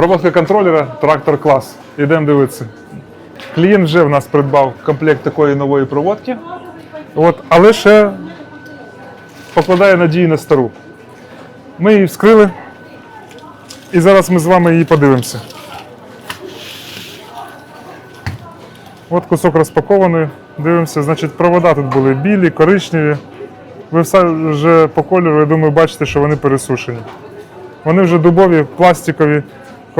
Проводка контролера, трактор клас. Ідемо дивитися. Клієнт вже в нас придбав комплект такої нової проводки. От, але ще покладає надії на стару. Ми її вскрили. І зараз ми з вами її подивимося. От кусок розпакований. Дивимося, значить, провода тут були білі, коричневі. Ви все вже по кольору, я думаю, бачите, що вони пересушені. Вони вже дубові, пластикові.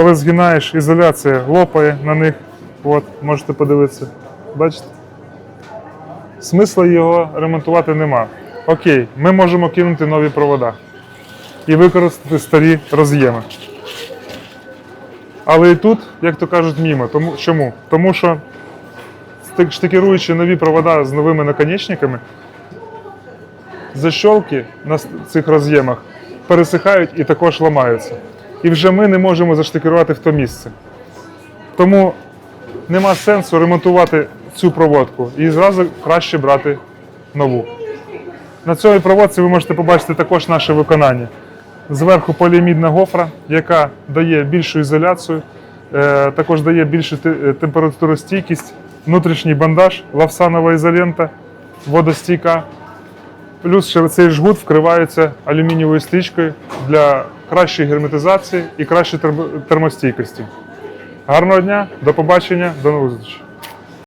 Коли згинаєш, ізоляція лопає на них. От, можете подивитися. Бачите? Смисла його ремонтувати нема. Окей, ми можемо кинути нові провода і використати старі роз'єми. Але і тут, як то кажуть, мімо. Тому, чому? Тому що штикіруючи нові провода з новими наконечниками, защолки на цих роз'ємах пересихають і також ламаються. І вже ми не можемо заштикерувати в то місце. Тому нема сенсу ремонтувати цю проводку і зразу краще брати нову. На цій проводці ви можете побачити також наше виконання. Зверху поліамідна гофра, яка дає більшу ізоляцію, е, також дає більшу е, температуростійкість, внутрішній бандаж, лавсанова ізолента, водостійка. Плюс цей жгут вкривається алюмінієвою стрічкою для кращої герметизації і кращої термостійкості. Гарного дня, до побачення, до нових зустрічей.